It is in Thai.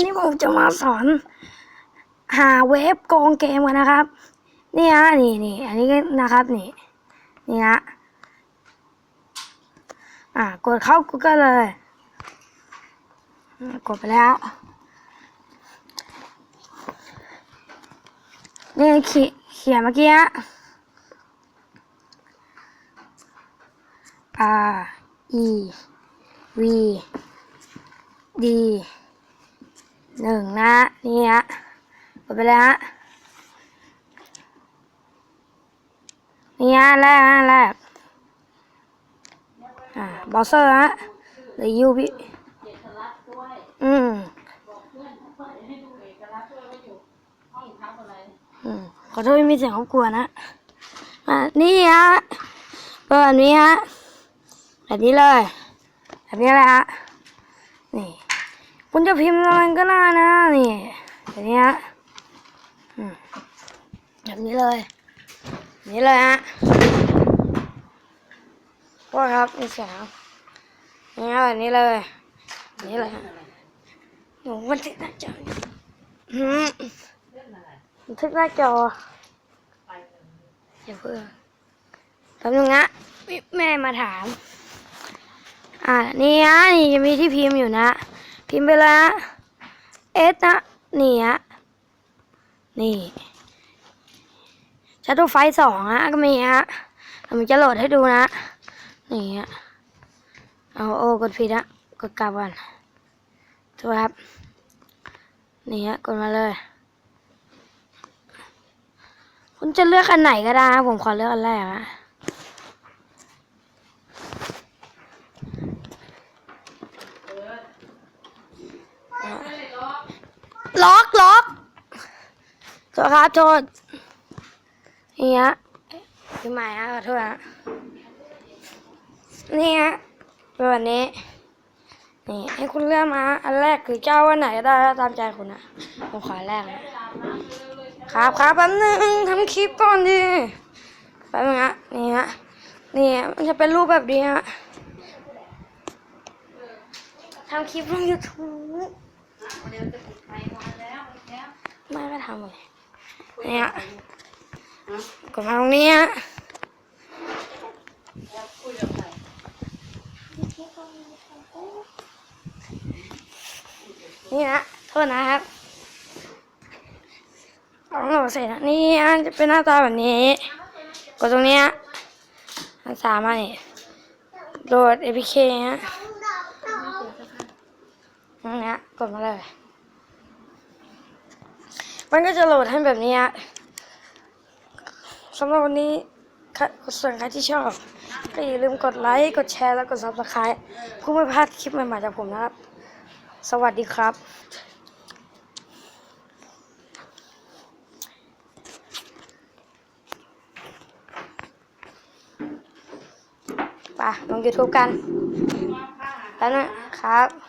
วันนี้ผมจะมาสอน หาเว็บโกงเกมกันนะครับ นี่ฮะนี่นี่อันนี้นะครับนี่นี่ฮะอ่ากดเข้า Google เลย กดไปแล้ว นี่เขีเขียนเมื่อกี้ฮะ R E V D หนึ่งนะนี่ฮะกดไปเลยฮะนี่ฮะแรกฮะแรกอ่าบราว์เซอร์ฮะหรือ U V อืมอืมขอโทษที่มีเสียงรบกวนนะอ่านี่ฮะเปิดแบบนี้ฮะแบบนี้เลย แบบนี้เลยฮะนี่ คุณจะพิมพ์อะไรก็ได้นะนี่แบบนี้ฮะแบบนี้เลย นี้เลยฮะว่าครับมีเสียงนี่ฮะแบบนี้เลย นี้เลยฮะหนูบันทึกหน้าจออืมบันทึกหน้าจออย่าเพิ่งแป๊บนึงนะแม่มาถาม อ่านี่ฮะนี่จะมีที่พิมพ์อยู่นะ พิมพ์ไปแล้วฮะเอสนะนี่ฮะนี่ชัตต์ไฟสองฮะก็มีฮะผมจะโหลดให้ดูนะ นี่ฮะเอาโอ้กดผิดฮะกดกลับก่อนถูกครับ นี่ฮะกดมาเลย คุณจะเลือกอันไหนก็ได้นะผมขอเลือกอันแรกนะ ล็อกล็อกโทษครับโทษนี่ฮะพี่ใหม่ฮะขอโทษฮะนี่ฮะเป็นแบบนี้นี่ให้คุณเลือกมาอันแรกคือเจ้าวันไหนก็ได้ตามใจคุณนะผมขอแรกนะครับครับแป๊บนึงทำคลิปก่อนดิแป๊บนึงฮะนี่ฮะนี่มันจะเป็นรูปแบบนี้ฮะทำคลิปลงยูทูบ ทำเลยเนี่ยกดมาตรงนี้ฮะนี่นะโทษนะครับเอาหนูเสร็จแล้วนี่จะเป็นหน้าตาแบบนี้ กดตรงนี้ฮะมันสามารถนี่โหลด APK ฮะตรงนี้กดมาเลย มันก็จะโหลดให้แบบนี้ฮะสำหรับวันนี้ค่ะส่วนใครที่ชอบ ก็อย่าลืมกดไลค์ กดแชร์ แล้วกด subscribe เพื่อไม่พลาดคลิปใหม่ๆจากผมนะครับ สวัสดีครับไปลง YouTube กัน แล้วนะครับ